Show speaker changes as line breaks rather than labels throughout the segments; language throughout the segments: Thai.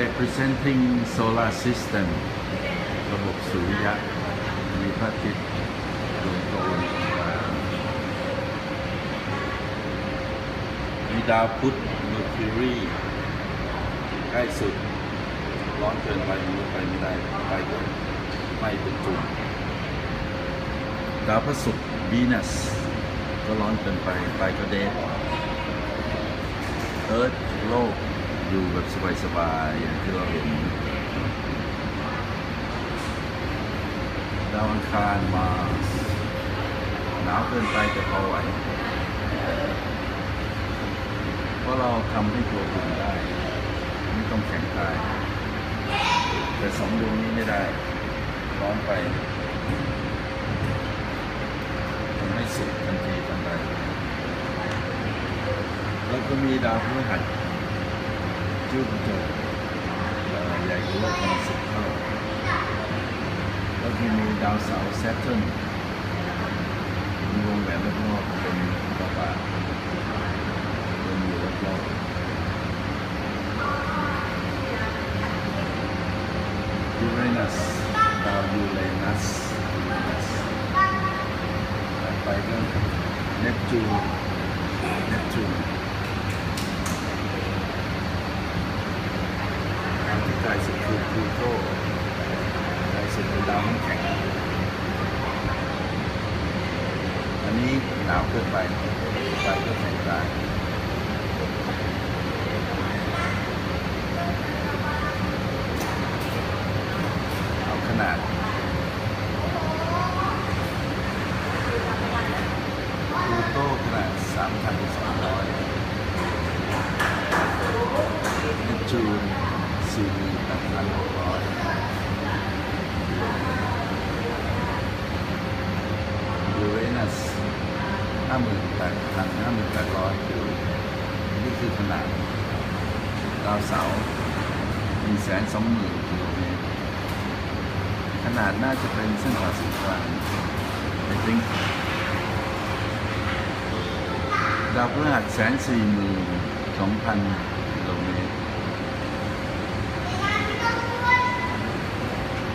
representing solar system ระบบสุริยะ มีพระอาทิตย์ดวงโตมีดาวพุธ Mercury ใกล้สุด ร้อนเกินไปมนุษย์ไปไม่ได้ไปก็ไม่เป็นจุดดาวพฤหัสวีนัสก็ร้อนเกินไปไปก็เดทเอิร์ธโลก อยู่แบบสบายๆอย่างที่เราเห็นดาวอังคารมาหนาวเกินไปแต่พอไหวเพราะเราทำให้ตัวอุ่นได้ ไม่ต้องแข็งกายแต่สองดวงนี้ไม่ได้ ร้อนไปทำให้สุกทันทีทันใดแล้วก็มีดาวพฤหัส distributor uh, like local supply. Các vi mô đào sảo Saturn luôn vẻ lớp ngọt bên các bạn bên nhiều lớp ngọt Uranus đào Uranus Neptune Neptune ไกลสุดเป็นาวน้ำแข็งอันนี้หนาวเกินไปไปก็แข็งตายเอาขนาดพลูโตขนาด3,200เนปจูน48,600ยูนสห้าหมื่แปดพันห้าหมื่ นแปดร้อยกิโลนี่คือขนาดดาวเสาร์หนึ่งแสนสองหมื่นกิโลเมตรขนาดน่าจะเป็นเส้นผ่าศูนย์กลาง I think ดาวพฤหัสแสนสี่หมื่นสองพันกิโลเมตร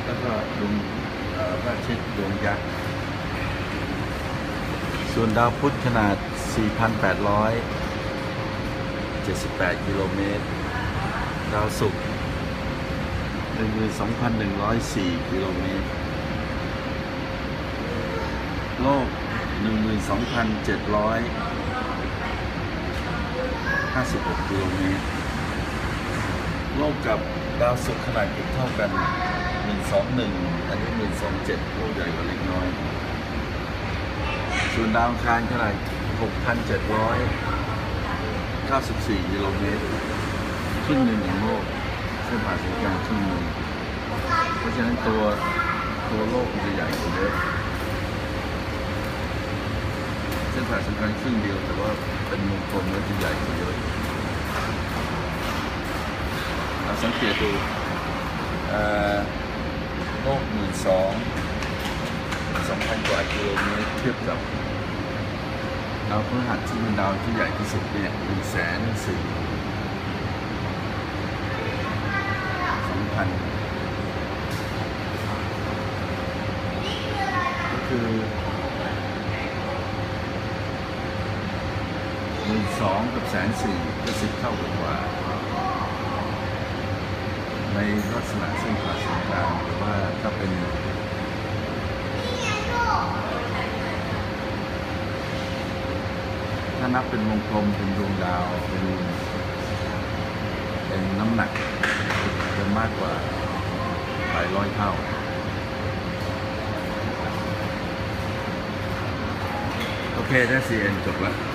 แล้วก็ดวงเอ่อพระอาทิตย์ดวงยักษ์ ส่วนดาวพุธขนาด 4,878 กิโลเมตร ดาวศุกร์12,104 กิโลเมตร โลก 12,756 กิโลเมตร โลกกับดาวศุกร์ขนาดเกือบเท่ากัน 121 อันนี้ 127โลกใหญ่กว่าเล็กน้อย ส่วนดาวคารขนาด6,794กิโลเมตรครึ่งหนึ่งของโลกเส้นผ่าศูนย์กลางครึ่งหนึ่งเพราะฉะนั้นตัวตัวโลกมันจะใหญ่กว่าเยอะเส้นผ่าศูนย์กลางครึ่งเดียวแต่ว่าเป็นวงกลมแล้วจะใหญ่กว่าเยอะเราสังเกตดูโลกหมื่นสอง สองพันกว่ากิโลเมตรเทียบกับดาวพฤหัสที่เป็นดาวที่ใหญ่ที่สุดเนี่ยหนึ่งแสนสี่สองพันก็คือหมื่นสองกับแสนสี่ก็สิบเท่ากว่าในลักษณะเส้นผ่าศูนย์กลางหรือว่าถ้าเป็น ถ้านับเป็นวงกลมเป็นดวงดาว เป็นเป็นน้ำหนักจะมากกว่าหลายร้อยเท่าโอเคได้ CN จบแล้ว